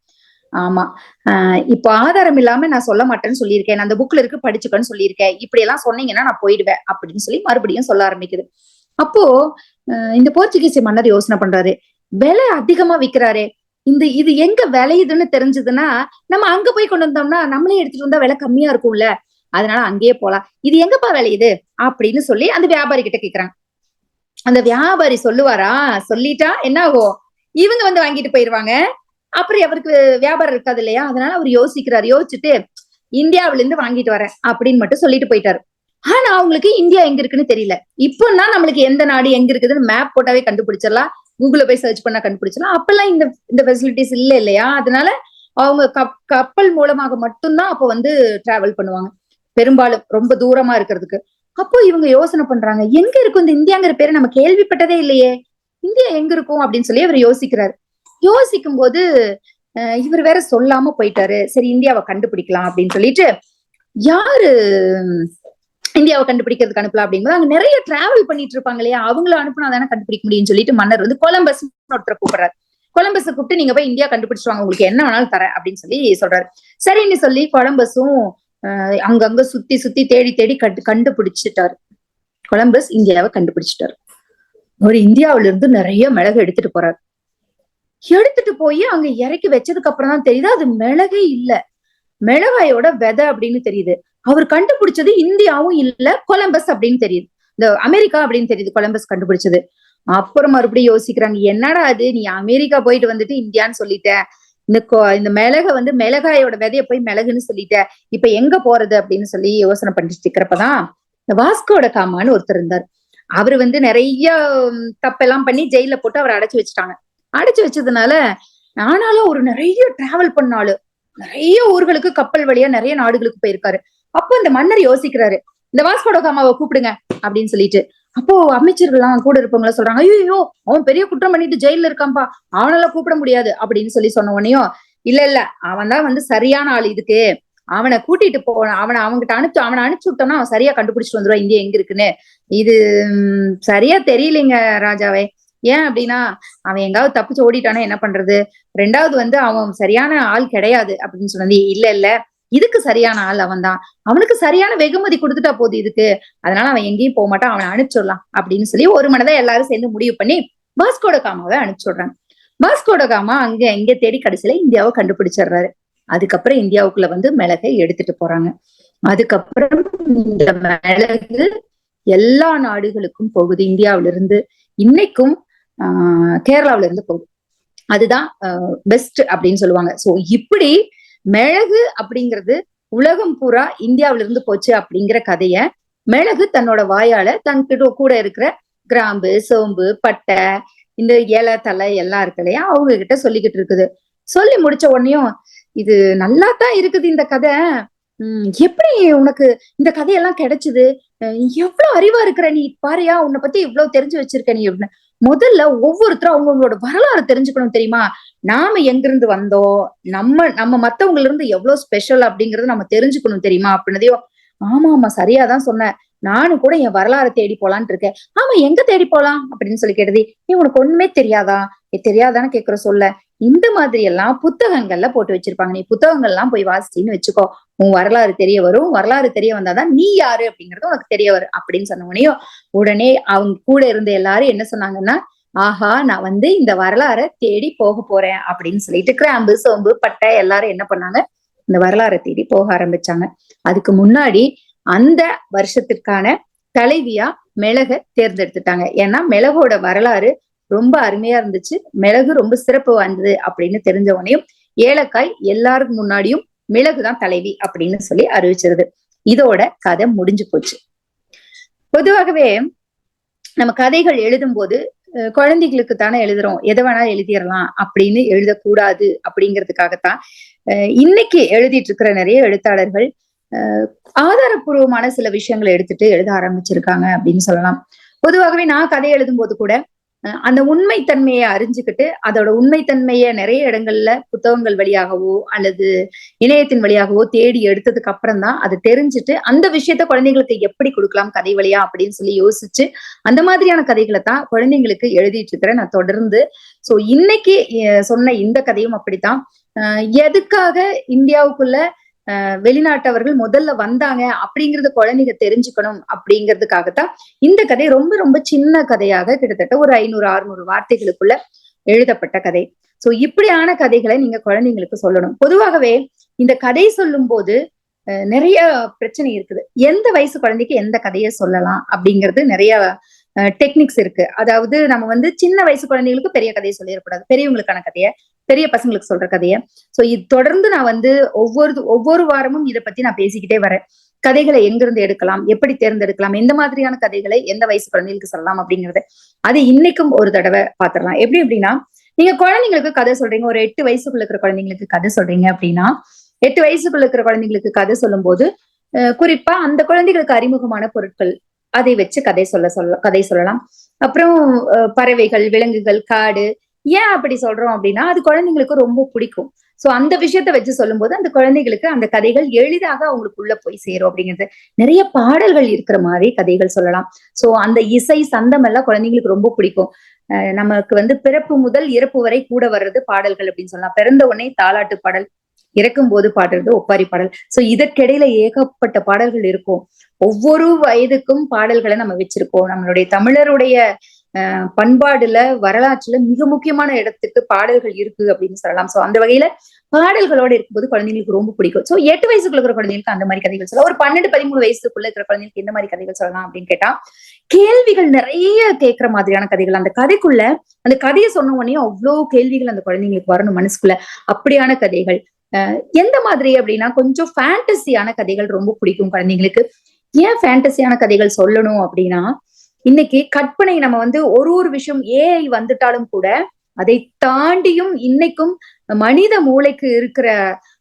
ஆமா. ஆஹ் இப்போ ஆதாரம் இல்லாம நான் சொல்ல மாட்டேன்னு சொல்லியிருக்கேன். நான் அந்த புக்ல இருக்கு படிச்சுக்கன்னு சொல்லியிருக்கேன். இப்படி எல்லாம் சொன்னீங்கன்னா நான் போயிடுவேன் அப்படின்னு சொல்லி மறுபடியும் சொல்ல ஆரம்பிக்குது. அப்போ ஆஹ் இந்த போர்ச்சுகீஸ் மன்னர் யோசனை பண்றாரு. விலை அதிகமா விக்கிறாரே இந்த இது எங்க விளையுதுன்னு தெரிஞ்சதுன்னா நம்ம அங்க போய் கொண்டு வந்தோம்னா நம்மளே எடுத்துட்டு வந்தா விலை கம்மியா இருக்கும்ல. அதனால அங்கேயே போலாம். இது எங்கப்பா விளையுது? அப்படின்னு சொல்லி அந்த வியாபாரி கிட்ட கேக்குறாங்க. அந்த வியாபாரி சொல்லுவாரா? சொல்லிட்டா என்ன ஆகும்? இவங்க வந்து வாங்கிட்டு போயிருவாங்க. அப்புறம் அவருக்கு வியாபாரம் இருக்காது இல்லையா? அதனால அவர் யோசிக்கிறாரு. யோசிச்சுட்டு இந்தியாவில இருந்து வாங்கிட்டு வரேன் அப்படின்னு மட்டும் சொல்லிட்டு போயிட்டாரு. ஆனா அவங்களுக்கு இந்தியா எங்க இருக்குன்னு தெரியல. இப்போன்னா நம்மளுக்கு எந்த நாடு எங்க இருக்குதுன்னு மேப் போட்டாவே கண்டுபிடிச்சிடலாம். கூகுள்ல போய் சர்ச் பண்ணா கண்டுபிடிச்சலாம் அப்பெல்லாம் இந்த இந்த ஃபெசிலிட்டிஸ் இல்ல இல்லையா? அதனால அவங்க கப் கப்பல் மூலமாக மட்டும்தான் அப்போ வந்து டிராவல் பண்ணுவாங்க. பெரும்பாலும் ரொம்ப தூரமா இருக்கிறதுக்கு. அப்போ இவங்க யோசனை பண்றாங்க எங்க இருக்கும் இந்த இந்தியாங்கிற பேரை நம்ம கேள்விப்பட்டதே இல்லையே. இந்தியா எங்க இருக்கும்? அப்படின்னு சொல்லி அவர் யோசிக்கிறாரு. யோசிக்கும் போது அஹ் இவர் வேற சொல்லாம போயிட்டாரு. சரி இந்தியாவை கண்டுபிடிக்கலாம் அப்படின்னு சொல்லிட்டு யாரு இந்தியாவை கண்டுபிடிக்கிறதுக்கு அனுப்பலாம் அப்படிங்கும்போது அங்க நிறைய டிராவல் பண்ணிட்டு இருப்பாங்க இல்லையா அவங்கள அனுப்புனா தானே கண்டுபிடிக்க முடியும்னு சொல்லிட்டு மன்னர் வந்து கொலம்பஸ் ஒருத்தர் கூப்பிடுறாரு. கொலம்பஸை கூப்பிட்டு நீங்க போய் இந்தியா கண்டுபிடிச்சிருவாங்க உங்களுக்கு என்ன வேணாலும் தரேன் அப்படின்னு சொல்லி சொல்றாரு. சரின்னு சொல்லி கொலம்பஸும் அஹ் அங்கங்க சுத்தி சுத்தி தேடி தேடி கண்டு கண்டுபிடிச்சிட்டாரு. கொலம்பஸ் இந்தியாவை கண்டுபிடிச்சிட்டாரு. அவர் இந்தியாவில இருந்து நிறைய மிளகு எடுத்துட்டு போறாரு. எடுத்துட்டு போய் அங்க இறக்கி வச்சதுக்கு அப்புறம் தான் தெரியுது அது மிளகே இல்ல. மிளகாயோட விதை அப்படின்னு தெரியுது. அவர் கண்டுபிடிச்சது இந்தியாவும் இல்ல கொலம்பஸ் அப்படின்னு தெரியுது. இந்த அமெரிக்கா அப்படின்னு தெரியுது கொலம்பஸ் கண்டுபிடிச்சது. அப்புறம் மறுபடியும் யோசிக்கிறாங்க என்னடா அது? நீ அமெரிக்கா போயிட்டு வந்துட்டு இந்தியான்னு சொல்லிட்ட. இந்த கொ- இந்த மிளக வந்து மிளகாயோட விதைய போய் மிளகுன்னு சொல்லிட்ட. இப்ப எங்க போறது அப்படின்னு சொல்லி யோசனை பண்ணிட்டு இருக்கிறப்பதான் இந்த வாஸ்கோட காமான்னு ஒருத்தர் இருந்தார். அவர் வந்து நிறைய தப்பெல்லாம் பண்ணி ஜெயில போட்டு அவரை அடைச்சு வச்சுட்டாங்க. அடைச்சு வச்சதுனால ஆனாலும் ஒரு நிறைய டிராவல் பண்ணாலும் நிறைய ஊர்களுக்கு கப்பல் வழியா நிறைய நாடுகளுக்கு போயிருக்காரு. அப்போ இந்த மன்னர் யோசிக்கிறாரு இந்த வாஸ்கோட அம்மாவை கூப்பிடுங்க அப்படின்னு சொல்லிட்டு. அப்போ அமைச்சர்கள்லாம் கூட இருப்பவங்கள சொல்றாங்க ஐயோ அவன் பெரிய குற்றம் பண்ணிட்டு ஜெயில இருக்கான்பா அவனால கூப்பிட முடியாது அப்படின்னு சொல்லி சொன்ன உடனேயும் இல்ல இல்ல அவன் தான் வந்து சரியான ஆள் இதுக்கு. அவனை கூட்டிட்டு போன அவனை அவன்கிட்ட அனுப்பிச்சு அவனை அனுப்பிச்சு விட்டோம்னா அவன் சரியா கண்டுபிடிச்சிட்டு வந்துருவான் இந்தியா எங்க இருக்குன்னு. இது சரியா தெரியலைங்க ராஜாவே. ஏன் அப்படின்னா அவன் எங்காவது தப்பிச்சு ஓடிட்டானா என்ன பண்றது? ரெண்டாவது வந்து அவன் சரியான ஆள் கிடையாது அப்படின்னு சொன்னது இல்ல இல்ல இதுக்கு சரியான ஆள் அவன் தான் அவனுக்கு சரியான வெகுமதி கொடுத்துட்டா போதும் இதுக்கு. அதனால அவன் எங்கேயும் போக மாட்டான். அவனை அனுப்பிச்சிடலாம் அப்படின்னு சொல்லி ஒரு மனதை எல்லாரும் சேர்ந்து முடிவு பண்ணி பாஸ்கோட காமாவை அனுப்பிச்சுடுறாங்க பாஸ்கோட காமா அங்க எங்க தேடி கடைசியில இந்தியாவை கண்டுபிடிச்சிடுறாரு. அதுக்கப்புறம் இந்தியாவுக்குள்ள வந்து மிளகை எடுத்துட்டு போறாங்க. அதுக்கப்புறம் இந்த மிளகு எல்லா நாடுகளுக்கும் போகுது. இந்தியாவில இருந்து இன்னைக்கும் ஆஹ் கேரளாவில இருந்து போகுது. அதுதான் பெஸ்ட் அப்படின்னு சொல்லுவாங்க. சோ இப்படி மிளகு அப்படிங்கிறது உலகம் பூரா இந்தியாவில இருந்து போச்சு அப்படிங்கிற கதைய மிளகு தன்னோட வாயால தன்கிட்ட கூட இருக்கிற கிராம்பு சோம்பு பட்டை இந்த இலை தலை எல்லாம் இருக்கு இல்லையா அவங்க கிட்ட சொல்லிக்கிட்டு இருக்குது. சொல்லி முடிச்ச உடனேயும் இது நல்லா தான் இருக்குது இந்த கதை. உம் எப்படி உனக்கு இந்த கதையெல்லாம் கிடைச்சது? எவ்வளவு அறிவா இருக்கிற நீ? பாரியா உன்னை பத்தி இவ்வளவு தெரிஞ்சு வச்சிருக்க நீ அப்படின்னு. முதல்ல ஒவ்வொருத்தரும் அவங்களோட வரலாறு தெரிஞ்சுக்கணும் தெரியுமா? நாம எங்கிருந்து வந்தோம்? நம்ம நம்ம மத்தவங்கள இருந்து எவ்வளவு ஸ்பெஷல் அப்படிங்கறது நம்ம தெரிஞ்சுக்கணும் தெரியுமா? அப்படின்னதையும் ஆமா ஆமா சரியாதான் சொன்னேன். நானும் கூட என் வரலாறு தேடி போலான்னு இருக்கேன். ஆமா எங்க தேடி போலாம்? அப்படின்னு சொல்லி கேட்டது நீ உனக்கு ஒண்ணுமே தெரியாதா? ஏ, தெரியாதான்னு கேக்குற சொல்ல. இந்த மாதிரி எல்லாம் புத்தகங்கள்ல போட்டு வச்சிருப்பாங்க. நீ புத்தகங்கள் எல்லாம் போய் வாசிச்சின்னு வச்சுக்கோ. உன் வரலாறு தெரிய வரும். வரலாறு தெரிய வந்தாதான் நீ யாரு அப்படிங்கறது உனக்கு தெரிய வரும் அப்படின்னு சொன்ன உடனேயும் உடனே அவங்க கூட இருந்த எல்லாரும் என்ன சொன்னாங்கன்னா ஆஹா நான் வந்து இந்த வரலாறை தேடி போக போறேன் அப்படின்னு சொல்லிட்டு கிராம்பு சோம்பு பட்டை எல்லாரும் என்ன பண்ணாங்க? இந்த வரலாறை தேடி போக ஆரம்பிச்சாங்க. அதுக்கு முன்னாடி அந்த வருஷத்திற்கான தலைவியா மிளக தேர்ந்தெடுத்துட்டாங்க. ஏன்னா மிளகோட வரலாறு ரொம்ப அருமையா இருந்துச்சு. மிளகு ரொம்ப சிறப்பு வாய்ந்தது அப்படின்னு தெரிஞ்ச உடனேயும் ஏலக்காய் எல்லாருக்கும் முன்னாடியும் மிளகுதான் தலைவி அப்படின்னு சொல்லி அறிவிச்சிருது. இதோட கதை முடிஞ்சு போச்சு. பொதுவாகவே நம்ம கதைகள் எழுதும் போது குழந்தைகளுக்கு தானே எழுதுறோம். எதை வேணாலும் எழுதிடலாம் அப்படின்னு எழுதக்கூடாது அப்படிங்கிறதுக்காகத்தான் அஹ், இன்னைக்கு எழுதிட்டு இருக்கிற நிறைய எழுத்தாளர்கள் ஆதாரப்பூர்வமான சில விஷயங்களை எடுத்துட்டு எழுத ஆரம்பிச்சிருக்காங்க அப்படின்னு சொல்லலாம். பொதுவாகவே நான் கதை எழுதும் போது கூட அந்த உண்மைத்தன்மையை அறிஞ்சுக்கிட்டு அதோட உண்மைத்தன்மையை நிறைய இடங்கள்ல புத்தகங்கள் வழியாகவோ அல்லது இணையத்தின் வழியாகவோ தேடி எடுத்ததுக்கு அப்புறம் தான் அது தெரிஞ்சுட்டு அந்த விஷயத்த குழந்தைங்களுக்கு எப்படி கொடுக்கலாம் கதை வழியா அப்படின்னு சொல்லி யோசிச்சு அந்த மாதிரியான கதைகளை தான் குழந்தைங்களுக்கு எழுதிட்டு இருக்கிறேன் நான் தொடர்ந்து. சோ இன்னைக்கு சொன்ன இந்த கதையும் அப்படித்தான். எதுக்காக இந்தியாவுக்குள்ள வெளிநாட்டவர்கள் முதல்ல வந்தாங்க அப்படிங்கறத குழந்தைங்க தெரிஞ்சுக்கணும் அப்படிங்கிறதுக்காகத்தான் இந்த கதை ரொம்ப ரொம்ப சின்ன கதையாக கிட்டத்தட்ட ஒரு ஐநூறு அறுநூறு வார்த்தைகளுக்குள்ள எழுதப்பட்ட கதை. சோ இப்படியான கதைகளை நீங்க குழந்தைங்களுக்கு சொல்லணும். பொதுவாகவே இந்த கதை சொல்லும் போது நிறைய பிரச்சனை இருக்குது. எந்த வயசு குழந்தைக்கு எந்த கதையை சொல்லலாம் அப்படிங்கிறது நிறைய டெக்னிக்ஸ் இருக்கு. அதாவது நம்ம வந்து சின்ன வயசு குழந்தைகளுக்கு பெரிய கதையை சொல்லிடக்கூடாது. பெரியவங்களுக்கான கதையை பெரிய பசங்களுக்கு சொல்ற கதையை. சோ இது தொடர்ந்து நான் வந்து ஒவ்வொரு ஒவ்வொரு வாரமும் இதை பத்தி நான் பேசிக்கிட்டே வரேன். கதைகளை எங்கிருந்து எடுக்கலாம் எப்படி தேர்ந்தெடுக்கலாம் எந்த மாதிரியான கதைகளை எந்த வயசு குழந்தைகளுக்கு சொல்லலாம் அப்படிங்கறத அது இன்னைக்கும் ஒரு தடவை பாத்திரலாம். எப்படி அப்படின்னா நீங்க குழந்தைங்களுக்கு கதை சொல்றீங்க ஒரு எட்டு வயசுக்குள்ள இருக்கிற குழந்தைங்களுக்கு கதை சொல்றீங்க அப்படின்னா எட்டு வயசுக்குள்ள இருக்கிற குழந்தைங்களுக்கு கதை சொல்லும் போது குறிப்பா அந்த குழந்தைகளுக்கு அறிமுகமான பொருட்கள் அதை வச்சு கதை சொல்ல சொல்ல கதை சொல்லலாம். அப்புறம் பறவைகள் விலங்குகள் காடு ஏன் அப்படி சொல்றோம் அப்படின்னா அது குழந்தைங்களுக்கு ரொம்ப பிடிக்கும். சோ அந்த விஷயத்த வச்சு சொல்லும்போது அந்த குழந்தைகளுக்கு அந்த கதைகள் எளிதாக அவங்களுக்குள்ள போய் சேரும் அப்படிங்கிறது. நிறைய பாடல்கள் இருக்கிற மாதிரி கதைகள் சொல்லலாம். சோ அந்த இசை சந்தம் எல்லாம் குழந்தைங்களுக்கு ரொம்ப பிடிக்கும். நமக்கு வந்து பிறப்பு முதல் இறப்பு வரை கூட வர்றது பாடல்கள் அப்படின்னு சொல்லலாம். பிறந்த உடனே தாலாட்டு பாடல் இறக்கும் போது பாடுறது ஒப்பாரி பாடல். சோ இதற்கிடையில ஏகப்பட்ட பாடல்கள் இருக்கும். ஒவ்வொரு வயதுக்கும் பாடல்களை நம்ம வச்சிருக்கோம் நம்மளுடைய தமிழருடைய அஹ் பண்பாடுல வரலாற்றுல மிக முக்கியமான இடத்துக்கு பாடல்கள் இருக்கு அப்படின்னு சொல்லலாம். சோ அந்த வகையில பாடல்களோட இருக்கும்போது குழந்தைங்களுக்கு ரொம்ப பிடிக்கும். சோ எட்டு வயசுக்குள்ள இருக்கிற குழந்தைங்களுக்கு அந்த மாதிரி கதைகள் சொல்லலாம். ஒரு பன்னெண்டு பதிமூணு வயசுக்குள்ள இருக்கிற குழந்தைங்களுக்கு எந்த மாதிரி கதைகள் சொல்லலாம் அப்படின்னு கேட்டா கேள்விகள் நிறைய கேட்கிற மாதிரியான கதைகள். அந்த கதைக்குள்ள அந்த கதையை சொன்ன உடனே அவ்வளவு கேள்விகள் அந்த குழந்தைங்களுக்கு வரணும் மனசுக்குள்ள. அப்படியான கதைகள். எந்த மாதிரி அப்படின்னா கொஞ்சம் ஃபேண்டசியான கதைகள் ரொம்ப பிடிக்கும் குழந்தைங்களுக்கு. ஏன் ஃபேண்டசியான கதைகள் சொல்லணும் அப்படின்னா இன்னைக்கு கற்பனை நம்ம வந்து ஒரு ஒரு விஷயம் ஏஐ வந்துட்டாலும் கூட அதை தாண்டியும் இன்னைக்கும் மனித மூளைக்கு இருக்கிற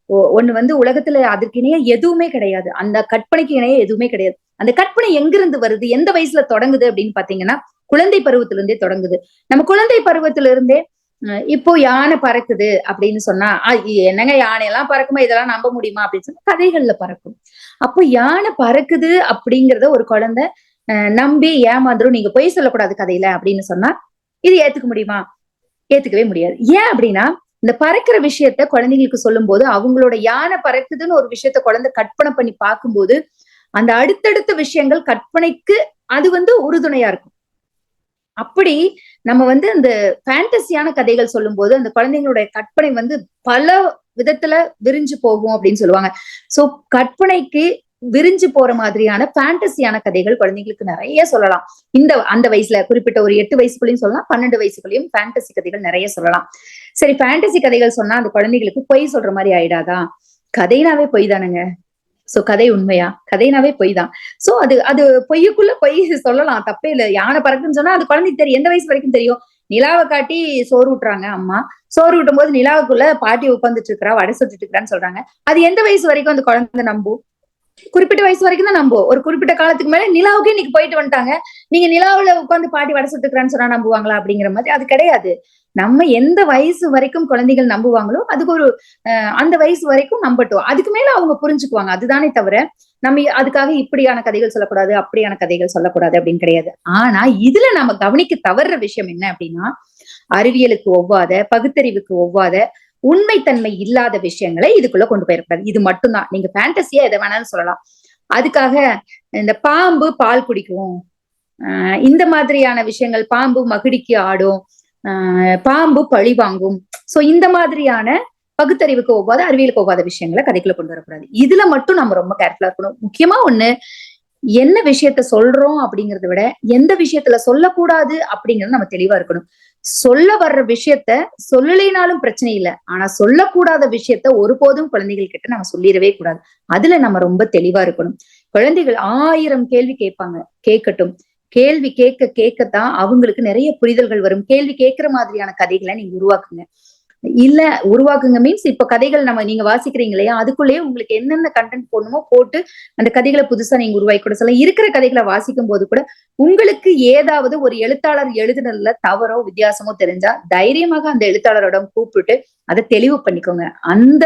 ஒ- ஒண்ணு வந்து உலகத்துல அதற்கு இணைய எதுவுமே கிடையாது. அந்த கற்பனைக்கு இணைய எதுவுமே கிடையாது. அந்த கற்பனை எங்கிருந்து வருது? எந்த வயசுல தொடங்குது அப்படின்னு பாத்தீங்கன்னா குழந்தை பருவத்திலிருந்தே தொடங்குது. நம்ம குழந்தை பருவத்துல இருந்தே இப்போ யானை பறக்குது அப்படின்னு சொன்னா என்னங்க யானை எல்லாம் பறக்குமா? இதெல்லாம் நம்ப முடியுமா? அப்படின்னு சொன்னா கதைகள்ல பறக்கும். அப்போ யானை பறக்குது அப்படிங்கிறத ஒரு குழந்தை நம்பி ஏமாந்துரும். நீங்க பொய் சொல்லக்கூடாது கதையில அப்படின்னு சொன்னா இது ஏத்துக்க முடியுமா? ஏத்துக்கவே முடியாது. ஏன் அப்படின்னா இந்த பறக்கிற விஷயத்த குழந்தைங்களுக்கு சொல்லும் போது அவங்களோட யானை பறக்குதுன்னு ஒரு விஷயத்த குழந்தை கற்பனை பண்ணி பார்க்கும்போது அந்த அடுத்தடுத்த விஷயங்கள் கற்பனைக்கு அது வந்து உறுதுணையா இருக்கும். அப்படி நம்ம வந்து அந்த ஃபேண்டசியான கதைகள் சொல்லும்போது அந்த குழந்தைங்களுடைய கற்பனை வந்து பல விதத்துல விரிஞ்சு போகும் அப்படின்னு சொல்லுவாங்க. சோ கற்பனைக்கு விரிஞ்சு போற மாதிரியான ஃபேண்டசியான கதைகள் குழந்தைங்களுக்கு நிறைய சொல்லலாம். இந்த அந்த வயசுல குறிப்பிட்ட ஒரு எட்டு வயசுக்குள்ளயும் சொல்லலாம் பன்னெண்டு வயசுக்குள்ளயும் ஃபேண்டசி கதைகள் நிறைய சொல்லலாம். சரி ஃபேண்டசி கதைகள் சொன்னா அந்த குழந்தைகளுக்கு பொய் சொல்ற மாதிரி ஆயிடாதா? கதைனாவே பொய் தானுங்க. சோ கதை உண்மையா? கதைனாவே பொய் தான். சோ அது அது பொய்யுக்குள்ள பொய் சொல்லலாம். தப்பே இல்ல. யானை பறக்குன்னு சொன்னா அது குழந்தைக்கு தெரியும். எந்த வயசு வரைக்கும் தெரியும்? நிலாவை காட்டி சோறு ஊட்டுறாங்க அம்மா. சோறு ஊட்டும் போது நிலாவுக்குள்ள பாட்டி உட்காந்துட்டு இருக்கிறா வடை சுட்டுட்டு இருக்கிறான்னு சொல்றாங்க. அது எந்த வயசு வரைக்கும் அந்த குழந்தை நம்பும்? குறிப்பிட்ட வயசு வரைக்கும் தான் நம்புவோம். ஒரு குறிப்பிட்ட காலத்துக்கு மேல நிலாவுக்கே இன்னைக்கு போயிட்டு வந்துட்டாங்க. நீங்க நிலாவுல உட்காந்து பாட்டி வடை சுத்துக்கிறான்னு சொன்னா நம்புவாங்களா அப்படிங்கிற மாதிரி? அது கிடையாது. நம்ம எந்த வயசு வரைக்கும் குழந்தைகள் நம்புவாங்களோ அதுக்கு ஒரு அஹ், அந்த வயசு வரைக்கும் நம்பட்டும். அதுக்கு மேல அவங்க புரிஞ்சுக்குவாங்க. அதுதானே தவிர நம்ம அதுக்காக இப்படியான கதைகள் சொல்லக்கூடாது அப்படியான கதைகள் சொல்லக்கூடாது அப்படின்னு கிடையாது. ஆனா இதுல நம்ம கவனிக்க தவறுற விஷயம் என்ன அப்படின்னா அறிவியலுக்கு ஒவ்வாத பகுத்தறிவுக்கு ஒவ்வாத உண்மைத்தன்மை இல்லாத விஷயங்களை இதுக்குள்ள கொண்டு போயிடக்கூடாது இது மட்டும்தான். நீங்க ஃபேண்டசியா எதை வேணாலும் சொல்லலாம். அதுக்காக இந்த பாம்பு பால் குடிக்கும். ஆஹ் இந்த மாதிரியான விஷயங்கள் பாம்பு மகிடிக்கு ஆடும். ஆஹ் பாம்பு பழி வாங்கும். சோ இந்த மாதிரியான பகுத்தறிவுக்கு ஒவ்வாத அறிவியலுக்கு ஒவ்வாத விஷயங்களை கதைக்குள்ள கொண்டு வரக்கூடாது. இதுல மட்டும் நம்ம ரொம்ப கேர்ஃபுல்லா இருக்கணும். முக்கியமா ஒண்ணு என்ன விஷயத்த சொல்றோம் அப்படிங்கறத விட எந்த விஷயத்துல சொல்லக்கூடாது அப்படிங்கறது நம்ம தெளிவா இருக்கணும். சொல்ல வர்ற விஷயத்த சொல்லலைனாலும் பிரச்சனை இல்லை. ஆனா சொல்லக்கூடாத விஷயத்த ஒருபோதும் குழந்தைகள் கிட்ட நம்ம சொல்லிடவே கூடாது. அதுல நம்ம ரொம்ப தெளிவா இருக்கணும். குழந்தைகள் ஆயிரம் கேள்வி கேட்பாங்க. கேட்கட்டும். கேள்வி கேட்க கேட்கத்தான் அவங்களுக்கு நிறைய புரிதல்கள் வரும். கேள்வி கேட்கிற மாதிரியான கதைகளை நீங்க உருவாக்குங்க. இல்ல உருவாக்குங்க. மீன்ஸ் இப்ப கதைகள் நம்ம நீங்க வாசிக்கிறீங்க இல்லையா? அதுக்குள்ளேயே உங்களுக்கு என்னென்ன கண்டென்ட் போடணுமோ போட்டு அந்த கதைகளை புதுசா நீங்க உருவாக்கி கூட சொல்லலாம். இருக்கிற கதைகளை வாசிக்கும் போது கூட உங்களுக்கு ஏதாவது ஒரு எழுத்தாளர் எழுதுனதுல தவறோ வித்தியாசமோ தெரிஞ்சா தைரியமாக அந்த எழுத்தாளரோட கூப்பிட்டு அதை தெளிவு பண்ணிக்கோங்க. அந்த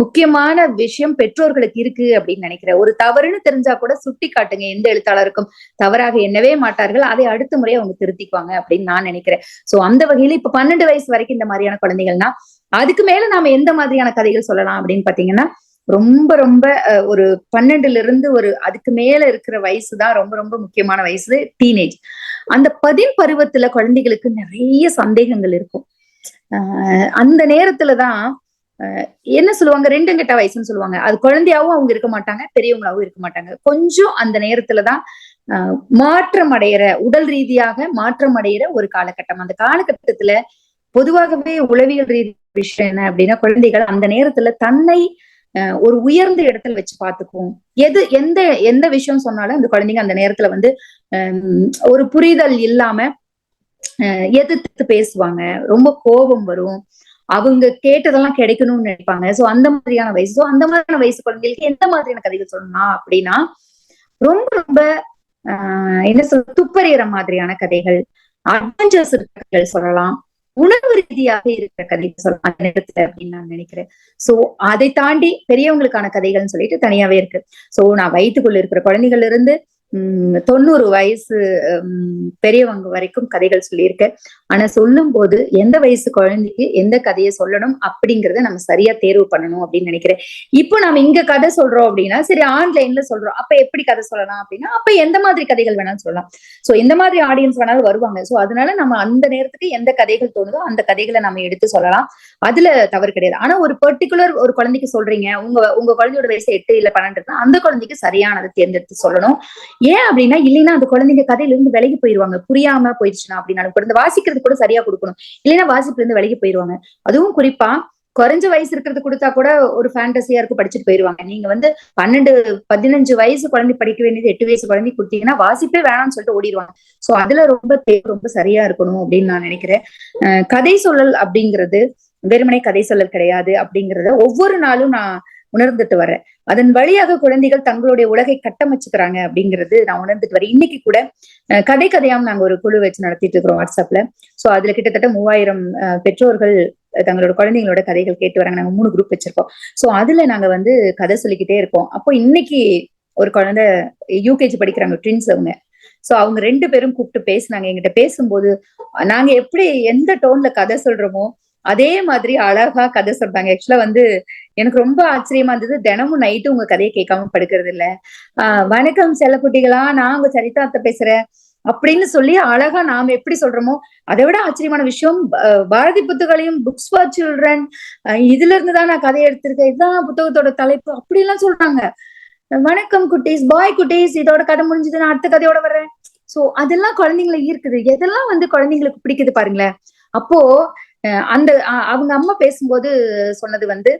முக்கியமான விஷயம் பெற்றோர்களுக்கு இருக்கு அப்படின்னு நினைக்கிறேன். ஒரு தவறுன்னு தெரிஞ்சா கூட சுட்டி காட்டுங்க எந்த எழுத்தாளருக்கும். தவறாக எண்ணவே மாட்டார்கள். அதை அடுத்த முறை அவங்க திருத்திக்குவாங்க அப்படின்னு நான் நினைக்கிறேன். சோ அந்த வகையில இப்ப பன்னெண்டு வயசு வரைக்கும் இந்த மாதிரியான குழந்தைகள்னா அதுக்கு மேல நாம எந்த மாதிரியான கதைகள் சொல்லலாம் அப்படின்னு பாத்தீங்கன்னா ரொம்ப ரொம்ப ஒரு பன்னெண்டுல இருந்து ஒரு அதுக்கு மேல இருக்கிற வயசு தான் ரொம்ப ரொம்ப முக்கியமான வயசு டீனேஜ் அந்த பதின் பருவத்துல குழந்தைகளுக்கு நிறைய சந்தேகங்கள் இருக்கும். ஆஹ் அந்த நேரத்துலதான் என்ன சொல்லுவாங்க? ரெண்டு கெட்ட வயசுன்னு சொல்லுவாங்க. அது குழந்தையாவும் அவங்க இருக்க மாட்டாங்க பெரியவங்களாவும் இருக்க மாட்டாங்க. கொஞ்சம் அந்த நேரத்துலதான் மாற்றம் அடையிற உடல் ரீதியாக மாற்றம் அடையிற ஒரு காலகட்டம். அந்த காலகட்டத்துல பொதுவாகவே உளவியல் ரீதி விஷயம் என்ன அப்படின்னா குழந்தைகள் அந்த நேரத்துல தன்னை ஒரு உயர்ந்த இடத்துல வச்சு பார்த்துக்குவோம் எது எந்த எந்த விஷயம் சொன்னாலும் அந்த குழந்தைங்க அந்த நேரத்துல வந்து ஒரு புரிதல் இல்லாம எதிர்த்து பேசுவாங்க. ரொம்ப கோபம் வரும். அவங்க கேட்டதெல்லாம் கிடைக்கணும்னு நினைப்பாங்க. சோ அந்த மாதிரியான வயசு. சோ அந்த மாதிரியான வயசு குழந்தைகளுக்கு எந்த மாதிரியான கதைகள் சொல்லலாம் அப்படின்னா ரொம்ப ரொம்ப ஆஹ் என்ன சொல்ற துப்பறிகிற மாதிரியான கதைகள் அட்வென்ச்சர்ஸ் கதைகள் சொல்லலாம். உணர்வு ரீதியாக இருக்கிற கதைகள் சொல்லலாம். அந்த நேரத்துல அப்படின்னு நான் நினைக்கிறேன். சோ அதை தாண்டி பெரியவங்களுக்கான கதைகள்னு சொல்லிட்டு தனியாவே இருக்கு. சோ நான் வயிற்றுக்குள்ள இருக்கிற குழந்தைகள்ல இருந்து தொண்ணூறு வயசு பெரியவங்க வரைக்கும் கதைகள் சொல்லியிருக்கேன் ஆனா சொல்லும் போது எந்த வயசு குழந்தைக்கு எந்த கதையை சொல்லணும் அப்படிங்கறத நம்ம சரியா தேர்வு பண்ணணும் அப்படின்னு நினைக்கிறேன். இப்போ நம்ம இங்க கதை சொல்றோம் அப்படின்னா சரி ஆன்லைன்ல சொல்றோம். அப்ப எப்படி கதை சொல்லலாம் அப்படின்னா அப்ப எந்த மாதிரி கதைகள் வேணாலும் சொல்லலாம். சோ எந்த மாதிரி ஆடியன்ஸ் வேணாலும் வருவாங்க. சோ அதனால நம்ம அந்த நேரத்துக்கு எந்த கதைகள் தோணுதோ அந்த கதைகளை நம்ம எடுத்து சொல்லலாம். அதுல தவறு கிடையாது. ஆனா ஒரு பர்டிகுலர் ஒரு குழந்தைக்கு சொல்றீங்க. உங்க உங்க குழந்தையோட வயசு எட்டு இல்ல பன்னெண்டு அந்த குழந்தைக்கு சரியானதை தேர்ந்தெடுத்து சொல்லணும். ஏன் அப்படின்னா இல்லைன்னா அந்த குழந்தைங்க கதையில இருந்து விலகி போயிருவாங்க. புரியாம போயிடுச்சுன்னா அப்படின்னாலும் கூட இந்த வாசிக்கிறது கூட சரியா கொடுக்கணும். இல்லைன்னா வாசிப்புல இருந்து விலகி போயிருவாங்க. அதுவும் குறிப்பா குறைஞ்ச வயசு இருக்கிறது கொடுத்தா கூட ஒரு ஃபேண்டசியா இருக்கும் படிச்சுட்டு போயிருவாங்க. நீங்க வந்து பன்னெண்டு பதினஞ்சு வயசு குழந்தை படிக்க வேண்டியது எட்டு வயசு குழந்தை கொடுத்தீங்கன்னா வாசிப்பே வேணாம்னு சொல்லிட்டு ஓடிடுவாங்க. சோ அதுல ரொம்ப ரொம்ப சரியா இருக்கணும் அப்படின்னு நான் நினைக்கிறேன். கதை சொல்லல் அப்படிங்கிறது வெறுமனை கதை சொல்லல் கிடையாது அப்படிங்கிறத ஒவ்வொரு நாளும் நான் உணர்ந்துட்டு வரேன். அதன் வழியாக குழந்தைகள் தங்களுடைய உலகை கட்டமைச்சுக்கிறாங்க அப்படிங்கிறது நான் உணர்ந்துட்டு வரேன். இன்னைக்கு கூட கதை கதையாம் நாங்க ஒரு குழு வச்சு நடத்திட்டு இருக்கிறோம் வாட்ஸ்அப்ல சோ அதுல கிட்டத்தட்ட மூவாயிரம் பெற்றோர்கள் தங்களோட குழந்தைங்களோட கதைகள் கேட்டு வராங்க. நாங்க மூணு குரூப் வச்சிருக்கோம். சோ அதுல நாங்க வந்து கதை சொல்லிக்கிட்டே இருக்கோம் அப்போ இன்னைக்கு ஒரு குழந்தை யூகேஜி படிக்கிறாங்க ட்வின்ஸ் அவங்க. சோ அவங்க ரெண்டு பேரும் கூப்பிட்டு பேசினாங்க. எங்கிட்ட பேசும்போது நாங்க எப்படி எந்த டோன்ல கதை சொல்றோமோ அதே மாதிரி அழகா கதை சொல்றாங்க. ஆக்சுவலா வந்து எனக்கு ரொம்ப ஆச்சரியமா இருந்தது. தினமும் நைட்டு உங்க கதையை கேட்காம படுக்கிறது இல்ல ஆஹ் வணக்கம் செல்லக்குட்டிகளா நான் உங்க சரிதாத்த பேசுறேன். அப்படின்னு சொல்லி அழகா நாம எப்படி சொல்றோமோ அதை விட ஆச்சரியமான விஷயம் பாரதி புத்தகங்களையும் புக்ஸ் ஃபார் சில்ட்ரன் இதுல இருந்து தான் நான் கதையை எடுத்திருக்கேன். இதுதான் புத்தகத்தோட தலைப்பு. அப்படி எல்லாம் சொல்றாங்க. வணக்கம் குட்டீஸ் பாய் குட்டீஸ். இதோட கதை முடிஞ்சது. நான் அடுத்த கதையோட வர்றேன். சோ அதெல்லாம் குழந்தைங்களை ஈர்க்குது. எதெல்லாம் வந்து குழந்தைங்களுக்கு பிடிக்குது பாருங்களேன். அப்போ அந்த அவங்க அம்மா பேசும்போது சொன்னது வந்து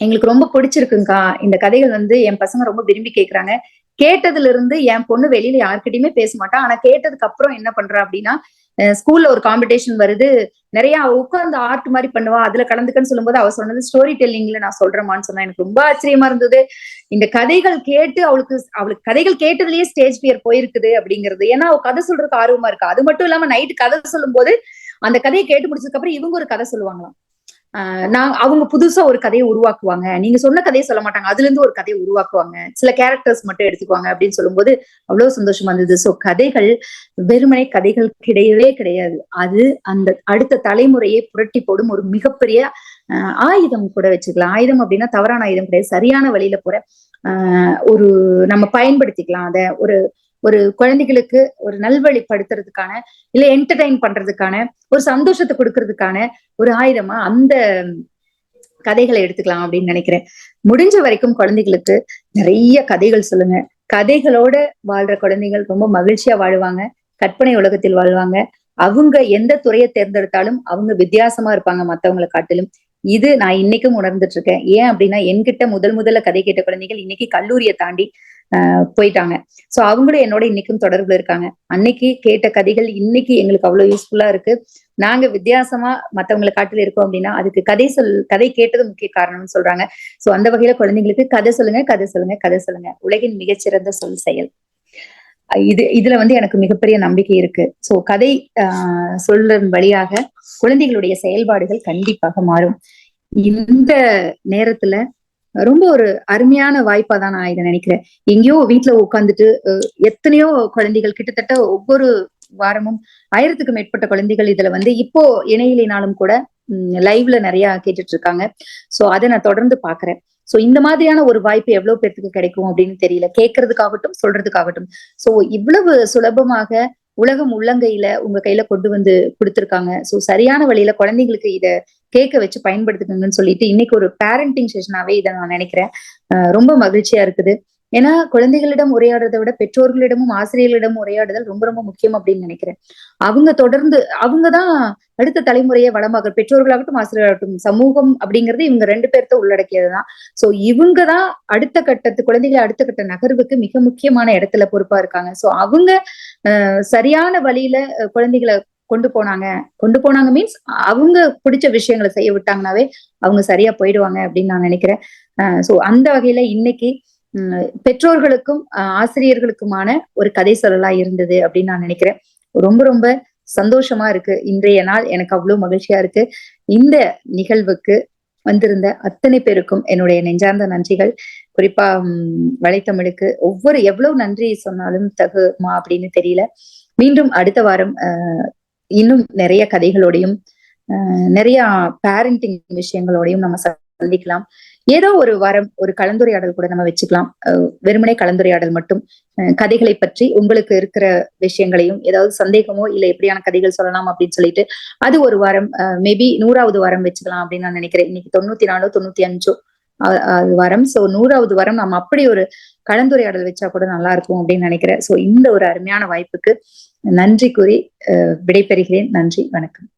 எங்களுக்கு ரொம்ப பிடிச்சிருக்குங்கக்கா இந்த கதைகள் வந்து என் பசங்க ரொம்ப விரும்பி கேக்குறாங்க. கேட்டதுல இருந்து என் பொண்ணு வெளியில யார்கிட்டயுமே பேச மாட்டான் ஆனா கேட்டதுக்கு அப்புறம் என்ன பண்றா அப்படின்னா ஸ்கூல்ல ஒரு காம்படிஷன் வருது. நிறைய உட்கார்ந்து ஆர்ட் மாதிரி பண்ணுவா. அதுல கலந்துக்கன்னு சொல்லும்போது அவ சொன்னது ஸ்டோரி டெல்லிங்ல நான் சொல்றேமான்னு சொன்னா எனக்கு ரொம்ப ஆச்சரியமா இருந்தது. இந்த கதைகள் கேட்டு அவளுக்கு அவளுக்கு கதைகள் கேட்டதுலயே ஸ்டேஜ் பியர் போயிருக்குது அப்படிங்கிறது. ஏன்னா அவ கதை சொல்றதுக்கு ஆர்வமா இருக்கா. அது மட்டும் இல்லாம நைட்டு கதை சொல்லும் போது அந்த கதையை கேட்டு முடிச்சதுக்கு அப்புறம் இவங்க ஒரு கதை சொல்லுவாங்களாம். நான் அவங்க புதுசா ஒரு கதையை உருவாக்குவாங்க. நீங்க சொன்ன கதையை சொல்ல மாட்டாங்க. அதுல இருந்து ஒரு கதையை உருவாக்குவாங்க. சில கேரக்டர்ஸ் மட்டும் எடுத்துக்குவாங்க அப்படின்னு சொல்லும்போது அவ்வளவு சந்தோஷமா இருந்தது. சோ கதைகள் வெறுமனை கதைகள் கிடையவே கிடையாது. அது அந்த அடுத்த தலைமுறையை புரட்டி போடும் ஒரு மிகப்பெரிய ஆயுதம் கூட வச்சுக்கலாம். ஆயுதம் அப்படின்னா தவறான ஆயுதம் கிடையாது. சரியான வழியில போற ஆஹ் ஒரு நம்ம பயன்படுத்திக்கலாம். அத ஒரு ஒரு குழந்தைகளுக்கு ஒரு நல்வழிப்படுத்துறதுக்கான இல்ல என்டர்டைன் பண்றதுக்கான ஒரு சந்தோஷத்தை கொடுக்கறதுக்கான ஒரு ஆயுதமா அந்த கதைகளை எடுத்துக்கலாம் அப்படின்னு நினைக்கிறேன். முடிஞ்ச வரைக்கும் குழந்தைகளுக்கு நிறைய கதைகள் சொல்லுங்க. கதைகளோட வாழ்ற குழந்தைகள் ரொம்ப மகிழ்ச்சியா வாழ்வாங்க. கற்பனை உலகத்தில் வாழ்வாங்க. அவங்க எந்த துறையை தேர்ந்தெடுத்தாலும் அவங்க வித்தியாசமா இருப்பாங்க மத்தவங்களை காட்டிலும். இது நான் இன்னைக்கும் உணர்ந்துட்டு இருக்கேன். ஏன் அப்படின்னா என்கிட்ட முதல் முதல்ல கதை கேட்ட குழந்தைகள் இன்னைக்கு கல்லூரியை தாண்டி போயிட்டாங்க. சோ அவங்களும் என்னோட இன்னைக்கும் தொடர்புல இருக்காங்க. அன்னைக்கு கேட்ட கதைகள் இன்னைக்கு எங்களுக்கு அவ்வளவு யூஸ்ஃபுல்லா இருக்கு. நாங்க வித்தியாசமா மத்தவங்களை காட்டில இருக்கோம் அப்படின்னா அதுக்கு கதை சொல் கதை கேட்டது முக்கிய காரணம்னு சொல்றாங்க. சோ அந்த வகையில குழந்தைங்களுக்கு கதை சொல்லுங்க கதை சொல்லுங்க கதை சொல்லுங்க. உலகின் மிகச்சிறந்த சொல் செயல். இது இதுல வந்து எனக்கு மிகப்பெரிய நம்பிக்கை இருக்கு. சோ கதை ஆஹ் சொல்றதன் வழியாக குழந்தைகளுடைய செயல்பாடுகள் கண்டிப்பாக மாறும். இந்த நேரத்துல ரொம்ப ஒரு அருமையான வாய்ப்பா தான் நான் இதை நினைக்கிறேன். எங்கேயோ வீட்டுல உட்காந்துட்டு எத்தனையோ குழந்தைகள் கிட்டத்தட்ட ஒவ்வொரு வாரமும் ஆயிரத்துக்கு மேற்பட்ட குழந்தைகள் இதுல வந்து இப்போ இணையிலினாலும் கூட லைவ்ல நிறைய கேட்டுட்டு இருக்காங்க சோ அதை நான் தொடர்ந்து பாக்குறேன். சோ இந்த மாதிரியான ஒரு வாய்ப்பு எவ்வளவு பேர்த்துக்கு கிடைக்கும் அப்படின்னு தெரியல. கேட்கறதுக்காகட்டும் சொல்றதுக்காகட்டும். சோ இவ்வளவு சுலபமாக உலகம் உள்ளங்கையில உங்க கையில கொண்டு வந்து கொடுத்துருக்காங்க. சோ சரியான வழியில குழந்தைங்களுக்கு இத கேட்க வச்சு பயன்படுத்துக்கங்கன்னு சொல்லிட்டு இன்னைக்கு ஒரு பேரண்டிங் செஷனாவே இதை நான் நினைக்கிறேன். ரொம்ப மகிழ்ச்சியா இருக்குது. ஏன்னா குழந்தைகளிடம் உரையாடுறதை விட பெற்றோர்களிடமும் ஆசிரியர்களிடமும் உரையாடுதல் ரொம்ப ரொம்ப முக்கியம் அப்படின்னு நினைக்கிறேன். அவங்க தொடர்ந்து அவங்கதான் அடுத்த தலைமுறையை வளமாக பெற்றோர்களாகட்டும் ஆசிரியராகட்டும் சமூகம் அப்படிங்கிறது இவங்க ரெண்டு பேர்த்த உள்ளடக்கியதுதான் சோ இவங்கதான் அடுத்த கட்டத்து குழந்தைகளை அடுத்த கட்ட நகர்வுக்கு மிக முக்கியமான இடத்துல பொறுப்பா இருக்காங்க. சோ அவங்க சரியான வழியில குழந்தைகளை கொண்டு போனாங்க. கொண்டு போனாங்க மீன்ஸ் அவங்க பிடிச்ச விஷயங்களை செய்ய விட்டாங்கனாவே அவங்க சரியா போயிடுவாங்க அப்படின்னு நான் நினைக்கிறேன். சோ அந்த வகையில இன்னைக்கு பெற்றோர்களுக்கும் ஆசிரியர்களுக்குமான ஒரு கதை சொல்லலா இருந்தது அப்படின்னு நான் நினைக்கிறேன். ரொம்ப ரொம்ப சந்தோஷமா இருக்கு. இன்றைய நாள் எனக்கு அவ்வளவு மகிழ்ச்சியா இருக்கு. இந்த நிகழ்வுக்கு வந்திருந்த அத்தனை பேருக்கும் என்னுடைய நெஞ்சார்ந்த நன்றிகள். குறிப்பா வலைத்தமிழுக்கு ஒவ்வொரு எவ்வளவு நன்றி சொன்னாலும் தகுமா அப்படின்னு தெரியல. மீண்டும் அடுத்த வாரம் இன்னும் நிறைய கதைகளோடையும் நிறைய பேரண்டிங் விஷயங்களோடையும் நம்ம சந்திக்கலாம். ஏதோ ஒரு வாரம் ஒரு கலந்துரையாடல் கூட நம்ம வச்சுக்கலாம். வெறுமனே கலந்துரையாடல் மட்டும். கதைகளை பற்றி உங்களுக்கு இருக்கிற விஷயங்களையும் ஏதாவது சந்தேகமோ இல்ல எப்படியான கதைகள் சொல்லலாம் அப்படின்னு சொல்லிட்டு அது ஒரு வாரம் மேபி நூறாவது வாரம் வச்சுக்கலாம் அப்படின்னு நான் நினைக்கிறேன். இன்னைக்கு தொண்ணூத்தி நாலோ தொண்ணூத்தி அஞ்சோ வாரம். சோ நூறாவது வரம் நம்ம அப்படி ஒரு கலந்துரையாடல் வச்சா கூட நல்லா இருக்கும் அப்படின்னு நினைக்கிறேன். சோ இந்த ஒரு அருமையான வாய்ப்புக்கு நன்றி கூறி விடைபெறுகிறேன். நன்றி வணக்கம்.